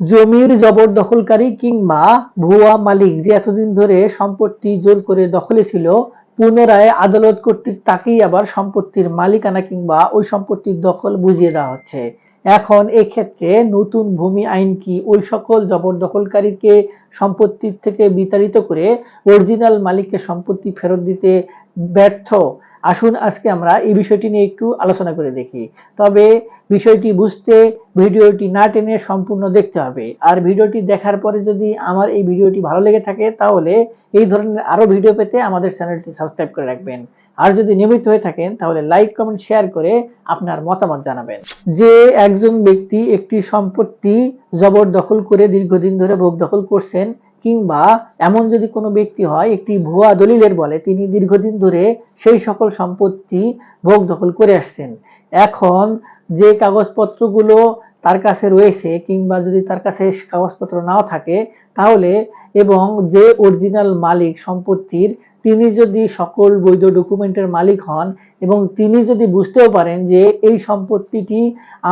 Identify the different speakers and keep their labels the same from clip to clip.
Speaker 1: জমির জবরদখলকারী কিংবা ভুয়া মালিক যে এতদিন ধরে সম্পত্তি জোর করে দখলে ছিল, পুনরায় আদালত কর্তৃক তাকেই আবার সম্পত্তির মালিকানা কিংবা ওই সম্পত্তির দখল বুঝিয়ে দেওয়া হচ্ছে। এখন এক্ষেত্রে নতুন ভূমি আইন কি ওই সকল জবরদখলকারীকে সম্পত্তির থেকে বিতাড়িত করে অরিজিনাল মালিককে সম্পত্তি ফেরত দিতে ব্যর্থ? আসুন আজকে আমরা এই বিষয়টি নিয়ে একটু আলোচনা করে দেখি। তবে বিষয়টি বুঝতে ভিডিওটি না টেনে সম্পূর্ণ দেখতে হবে। আর ভিডিওটি দেখার পরে যদি আমার এই ভিডিওটি ভালো লেগে থাকে, তাহলে এই ধরনের আরও ভিডিও পেতে আমাদের চ্যানেলটি সাবস্ক্রাইব করে রাখবেন। আর যদি নিয়মিত হয়ে থাকেন, তাহলে লাইক, কমেন্ট, শেয়ার করে আপনার মতামত জানাবেন। যে একজন ব্যক্তি একটি সম্পত্তি জবরদখল করে দীর্ঘদিন ধরে ভোগ দখল করছেন কিংবা এমন যদি কোনো ব্যক্তি হয়, একটি ভুয়া দলিলের বলে, তিনি দীর্ঘদিন ধরে সেই সকল সম্পত্তি ভোগ দখল করে আসছেন। এখন যে কাগজপত্রগুলো তার কাছে রয়েছে কিংবা যদি তার কাছে কাগজপত্র নাও থাকে, তাহলে এবং যে অরিজিনাল মালিক সম্পত্তির, তিনি যদি সকল বৈধ ডকুমেন্টের মালিক হন এবং তিনি যদি বুঝতেও পারেন যে এই সম্পত্তিটি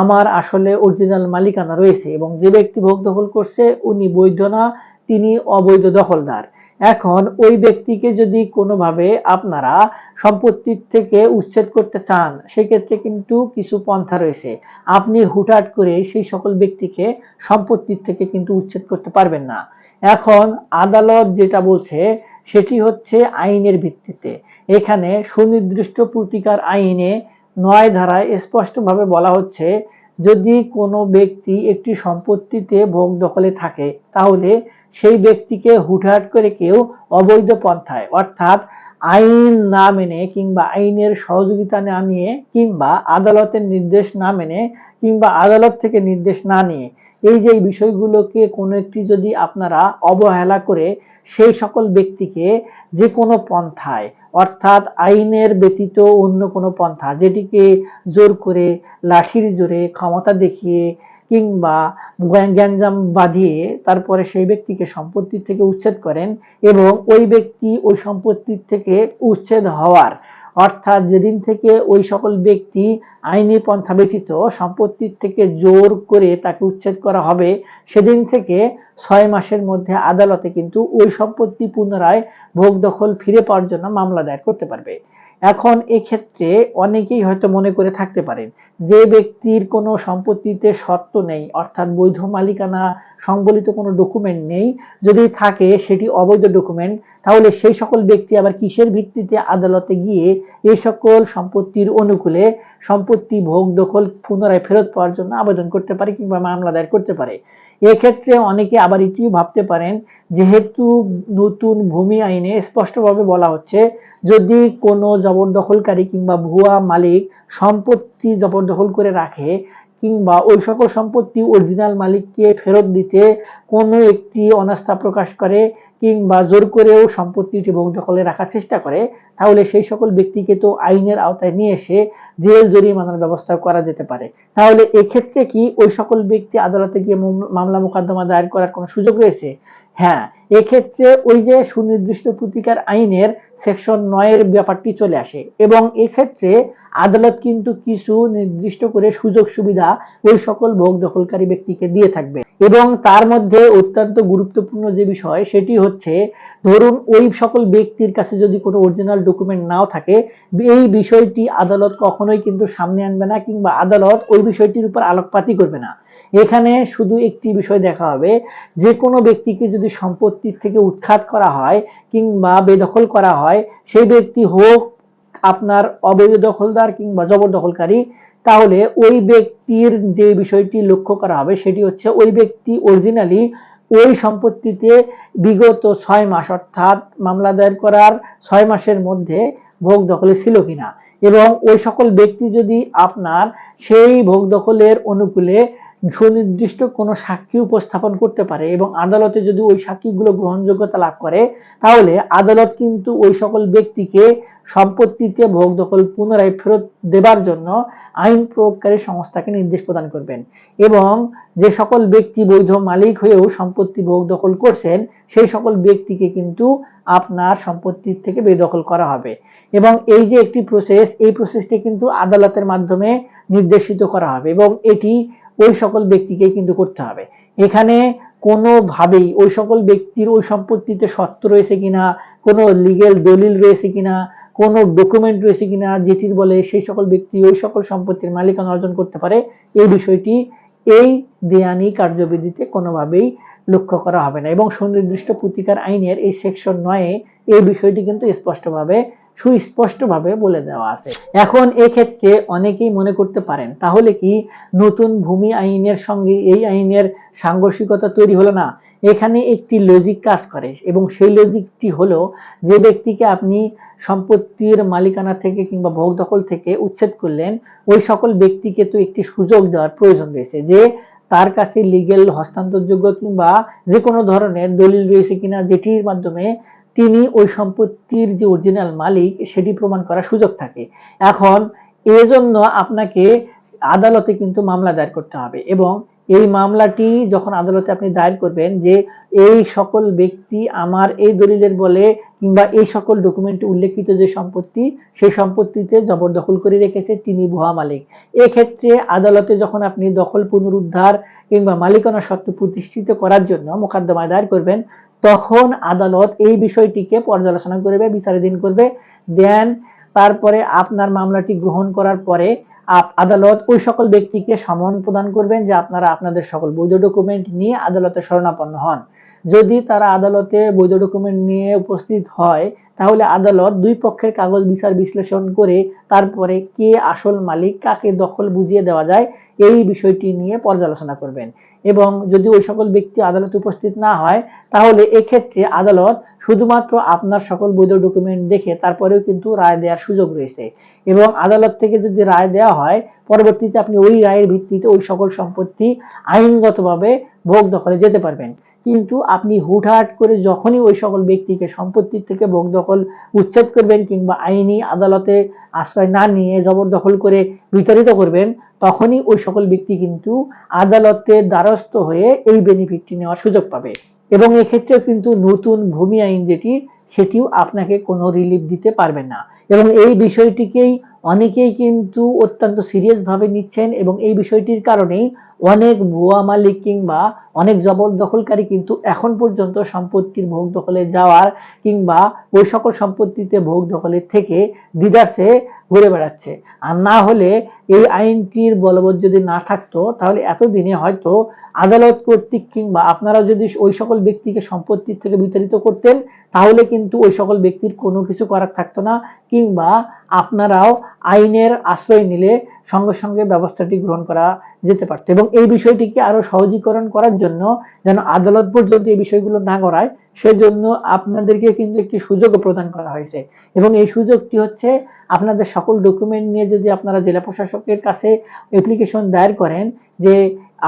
Speaker 1: আমার আসলে অরিজিনাল মালিকানা রয়েছে এবং যে ব্যক্তি ভোগ দখল করছে, উনি বৈধ না তিনি অবৈধ দখলদার। এখন ওই ব্যক্তিকে যদি কোনোভাবে আপনারা সম্পত্তির থেকে উচ্ছেদ করতে চান, সেক্ষেত্রে কিন্তু কিছু পন্থা রয়েছে। আপনি হুটহাট করে সেই সকল ব্যক্তিকে সম্পত্তির থেকে কিন্তু উচ্ছেদ করতে পারবেন না। এখন আদালত যেটা বলছে, সেটি হচ্ছে আইনের ভিত্তিতে। এখানে সুনির্দিষ্ট প্রতিকার আইনে নয় ধারায় স্পষ্টভাবে বলা হচ্ছে, যদি কোনো ব্যক্তি একটি সম্পত্তিতে ভোগ দখলে থাকে, তাহলে সেই ব্যক্তিকে হুটহাট করে কেউ অবৈধ পন্থায়, অর্থাৎ আইন না মেনে কিংবা আইনের সহযোগিতা না নিয়ে কিংবা আদালতের নির্দেশ না মেনে কিংবা আদালত থেকে নির্দেশ না নিয়ে, এই যে বিষয়গুলোকে কোনো একটি যদি আপনারা অবহেলা করে সেই সকল ব্যক্তিকে যে কোনো পন্থায়, অর্থাৎ আইনের ব্যতীত অন্য কোনো পন্থা যেটিকে জোর করে, লাঠির জোরে ক্ষমতা দেখিয়ে কিংবা গ্যাঞ্জাম বাঁধিয়ে তারপরে সেই ব্যক্তিকে সম্পত্তি থেকে উচ্ছেদ করেন এবং ওই ব্যক্তি ওই সম্পত্তির থেকে উচ্ছেদ হওয়ার। অর্থাৎ যেদিন থেকে ওই সকল ব্যক্তি আইনি পন্থা ব্যতীত সম্পত্তির থেকে জোর করে তাকে উচ্ছেদ করা হবে, সেদিন থেকে ছয় মাসের মধ্যে আদালতে কিন্তু ওই সম্পত্তি পুনরায় ভোগ দখল ফিরে পাওয়ার জন্য মামলা দায়ের করতে পারবে। এখন এক্ষেত্রে অনেকেই হয়তো মনে করে থাকতে পারেন যে ব্যক্তির কোনো সম্পত্তিতে শর্ত নেই, অর্থাৎ বৈধ মালিকানা সংবলিত কোনো ডকুমেন্ট নেই। যদি থাকে সেটি অবৈধ ডকুমেন্ট তাহলে সেই সকল ব্যক্তি আবার কিসের ভিত্তিতে আদালতে গিয়ে এই সকল সম্পত্তির অনুকূলে সম্পত্তি ভোগ দখল পুনরায় ফেরত পাওয়ার জন্য আবেদন করতে পারে কিংবা মামলা দায়ের করতে পারে। এক্ষেত্রে অনেকে আবার এটিও ভাবতে পারেন, যেহেতু নতুন ভূমি আইনে স্পষ্টভাবে বলা হচ্ছে, যদি কোনো জবরদখলকারী কিংবা ভুয়া মালিক সম্পত্তি জবরদখল করে রাখে কিংবা ওই সকল সম্পত্তি অরিজিনাল মালিককে ফেরত দিতে কোনো একটি অনাস্থা প্রকাশ করে কিংবা জোর করেও সম্পত্তিটি বংদখলে দখলে রাখার চেষ্টা করে, তাহলে সেই সকল ব্যক্তিকে তো আইনের আওতায় নিয়ে এসে জেল, জরিমানার ব্যবস্থা করা যেতে পারে। তাহলে এক্ষেত্রে কি ওই সকল ব্যক্তি আদালতে গিয়ে মামলা মোকদ্দমা দায়ের করার কোনো সুযোগ রয়েছে? হ্যাঁ এক্ষেত্রে ওই যে সুনির্দিষ্ট প্রতিকার আইনের সেকশন নয়ের ব্যাপারটি চলে আসে এবং এক্ষেত্রে আদালত কিন্তু কিছু নির্দিষ্ট করে সুযোগ সুবিধা ওই সকল ভোগ দখলকারী ব্যক্তিকে দিয়ে থাকবে। এবং তার মধ্যে অত্যন্ত গুরুত্বপূর্ণ যে বিষয়, সেটি হচ্ছে ধরুন ওই সকল ব্যক্তির কাছে যদি কোনো অরিজিনাল ডকুমেন্ট নাও থাকে, এই বিষয়টি আদালত কখনোই কিন্তু সামনে আনবে না কিংবা আদালত ওই বিষয়টির উপর আলোকপাতই করবে না। এখানে শুধু একটি বিষয় দেখা হবে, যে কোনো ব্যক্তিকে যদি সম্পত্তির থেকে উৎখাত করা হয় কিংবা বেদখল করা হয় সেই ব্যক্তি হোক আপনার অবৈধ দখলদার কিংবা জবরদখলকারী, তাহলে ওই ব্যক্তির যে বিষয়টি লক্ষ্য করা হবে সেটি হচ্ছে ওই ব্যক্তি অরিজিনালি ওই সম্পত্তিতে বিগত ছয় মাস অর্থাৎ মামলা দায়ের করার ছয় মাসের মধ্যে ভোগ দখলে ছিল কিনা। এবং ওই সকল ব্যক্তি যদি আপনার সেই ভোগ দখলের অনুকূলে সুনির্দিষ্ট কোনো সাক্ষী উপস্থাপন করতে পারে এবং আদালতে যদি ওই সাক্ষীগুলো গ্রহণযোগ্যতা লাভ করে, তাহলে আদালত কিন্তু ওই সকল ব্যক্তিকে সম্পত্তিতে ভোগ দখল পুনরায় ফেরত দেবার জন্য আইন প্রয়োগকারী সংস্থাকে নির্দেশ প্রদান করবেন। এবং যে সকল ব্যক্তি বৈধ মালিক হয়েও সম্পত্তি ভোগ দখল করছেন, সেই সকল ব্যক্তিকে কিন্তু আপনার সম্পত্তির থেকে বেদখল করা হবে। এবং এই যে একটি প্রসেস এই প্রসেসটি কিন্তু আদালতের মাধ্যমে নির্দেশিত করা হবে এবং এটি ওই সকল ব্যক্তিকেই কিন্তু করতে হবে। এখানে কোনোভাবেই ওই সকল ব্যক্তির ওই সম্পত্তিতে সত্ত্ব রয়েছে কিনা, কোনো লিগেল দলিল রয়েছে কিনা, কোনো ডকুমেন্ট রয়েছে কিনা, যেটির বলে সেই সকল ব্যক্তি ওই সকল সম্পত্তির মালিকানা অর্জন করতে পারে, এই বিষয়টি এই দেয়ানি কার্যবিধিতে কোনোভাবেই লক্ষ্য করা হবে না। এবং সুনির্দিষ্ট প্রতিকার আইনের এই সেকশন নয়ে এই বিষয়টি কিন্তু স্পষ্টভাবে সুস্পষ্টভাবে বলে দেওয়া আছে। এখন এক্ষেত্রে অনেকেই মনে করতে পারেন, তাহলে কি নতুন ভূমি আইনের সঙ্গে এই আইনের সাংঘর্ষিকতা তৈরি হলো না? এখানে একটি লজিক কাজ করে এবং সেই লজিকটি হলো যে ব্যক্তিকে আপনি সম্পত্তির মালিকানা থেকে কিংবা ভোগ দখল থেকে উচ্ছেদ করলেন, ওই সকল ব্যক্তিকে তো একটি সুযোগ দেওয়ার প্রয়োজন রয়েছে যে তার কাছে লিগেল হস্তান্তরযোগ্য কিংবা যে কোনো ধরনের দলিল রয়েছে কিনা যেটির মাধ্যমে তিনি ওই সম্পত্তির যে অরিজিনাল মালিক, সেটি প্রমাণ করার সুযোগ থাকে। এখন এজন্য আপনাকে আদালতে কিন্তু মামলা দায়ের করতে হবে এবং এই মামলাটি যখন আদালতে আপনি দায়ের করবেন যে এই সকল ব্যক্তি আমার এই দলিলের বলে কিংবা এই সকল ডকুমেন্টে উল্লেখিত যে সম্পত্তি, সেই সম্পত্তিতে জবরদখল করে রেখেছে তিনি ভুয়া মালিক। এক্ষেত্রে আদালতে যখন আপনি দখল পুনরুদ্ধার কিংবা মালিকানা সত্ত্ব প্রতিষ্ঠিত করার জন্য মোকদ্দমা দায়ের করবেন তখন আদালত এই বিষয়টিকে পর্যালোচনা করবে, বিচারাধীন করবে। দেন তারপরে আপনার মামলাটি গ্রহণ করার পরে আদালত ওই সকল ব্যক্তিকে সমন প্রদান করবেন যে আপনারা আপনাদের সকল বৈধ ডকুমেন্ট নিয়ে আদালতে শরণাপন্ন হন। যদি তারা আদালতে বৈধ ডকুমেন্ট নিয়ে উপস্থিত হয় তাহলে আদালত দুই পক্ষের কাগজ বিচার বিশ্লেষণ করে তারপরে কে আসল মালিক, কাকে দখল বুঝিয়ে দেওয়া যায়, এই বিষয়টি নিয়ে পর্যালোচনা করবেন। এবং যদি ওই সকল ব্যক্তি আদালতে উপস্থিত না হয়, তাহলে এক্ষেত্রে আদালত শুধুমাত্র আপনার সকল বৈধ ডকুমেন্ট দেখে তারপরেও কিন্তু রায় দেওয়ার সুযোগ রয়েছে। এবং আদালত থেকে যদি রায় দেওয়া হয়, পরবর্তীতে আপনি ওই রায়ের ভিত্তিতে ওই সকল সম্পত্তি আইনগতভাবে ভোগ দখলে যেতে পারবেন। কিন্তু আপনি হুটহাট করে যখনই ওই সকল ব্যক্তিকে সম্পত্তির থেকে ভোগ দখল উচ্ছেদ করবেন কিংবা আইনি আদালতে আশ্রয় না নিয়ে জবরদখল করে বিতাড়িত করবেন, তখনই ওই সকল ব্যক্তি কিন্তু আদালতের দ্বারস্থ হয়ে এই বেনিফিটটি নেওয়ার সুযোগ পাবে। এবং এক্ষেত্রে কিন্তু নতুন ভূমি আইন যেটি, সেটিও আপনাকে কোনো রিলিফ দিতে পারবে না। এবং এই বিষয়টিকেই অনেকেই কিন্তু অত্যন্ত সিরিয়াস ভাবে নিচ্ছেন এবং এই বিষয়টির কারণেই অনেক ভুয়া মালিক কিংবা অনেক জবরদখলকারী কিন্তু এখন পর্যন্ত সম্পত্তির ভোগ দখলে যাওয়ার কিংবা ওই সকল সম্পত্তিতে ভোগ দখলের থেকে দিদার্সে ঘুরে বেড়াচ্ছে। আর না হলে এই আইনটির বলবৎ যদি না থাকতো, তাহলে এতদিনে হয়তো আদালত কর্তৃক কিংবা আপনারা যদি ওই সকল ব্যক্তিকে সম্পত্তির থেকে বিতাড়িত করতেন, তাহলে কিন্তু ওই সকল ব্যক্তির কোনো কিছু করার থাকতো না, কিংবা আপনারাও আইনের আশ্রয় নিলে সঙ্গে সঙ্গে ব্যবস্থাটি গ্রহণ করা যেতে পারত। এবং এই বিষয়টিকে আরও সহজীকরণ করার জন্য যেন আদালত পর্যন্ত এই বিষয়গুলো না করায় সেজন্য আপনাদেরকে কিন্তু একটি সুযোগ প্রদান করা হয়েছে। এবং এই সুযোগটি হচ্ছে আপনাদের সকল ডকুমেন্ট নিয়ে যদি আপনারা জেলা প্রশাসকের কাছে অ্যাপ্লিকেশন দায়ের করেন যে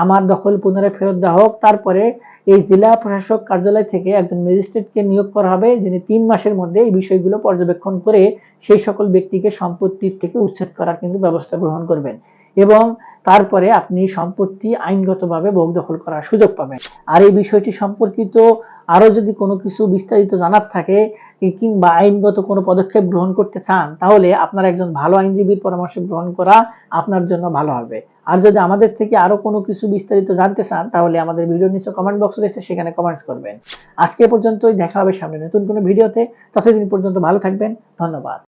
Speaker 1: আমার দখল পুনরায় ফেরত দেওয়া হোক, তারপরে এই জেলা প্রশাসক কার্যালয় থেকে একজন ম্যাজিস্ট্রেটকে নিয়োগ করা হবে, যিনি তিন মাসের মধ্যে এই বিষয়গুলো পর্যবেক্ষণ করে সেই সকল ব্যক্তিকে সম্পত্তির থেকে উচ্ছেদ করার কিন্তু ব্যবস্থা গ্রহণ করবেন। এবং তারপরে আপনি সম্পত্তি আইনগতভাবে ভোগ দখল করার সুযোগ পাবেন। আর এই বিষয়টি সম্পর্কিত আরও যদি কোনো কিছু বিস্তারিত জানার থাকে কিংবা আইনগত কোনো পদক্ষেপ গ্রহণ করতে চান, তাহলে আপনার একজন ভালো আইনজীবীর পরামর্শ গ্রহণ করা আপনার জন্য ভালো হবে। আর যদি আমাদের থেকে আরও কোনো কিছু বিস্তারিত জানতে চান, তাহলে আমাদের ভিডিও নিচে কমেন্ট বক্স রয়েছে, সেখানে কমেন্টস করবেন। আজকে পর্যন্তই, দেখা হবে সামনে নতুন কোনো ভিডিওতে। ততদিন পর্যন্ত ভালো থাকবেন, ধন্যবাদ।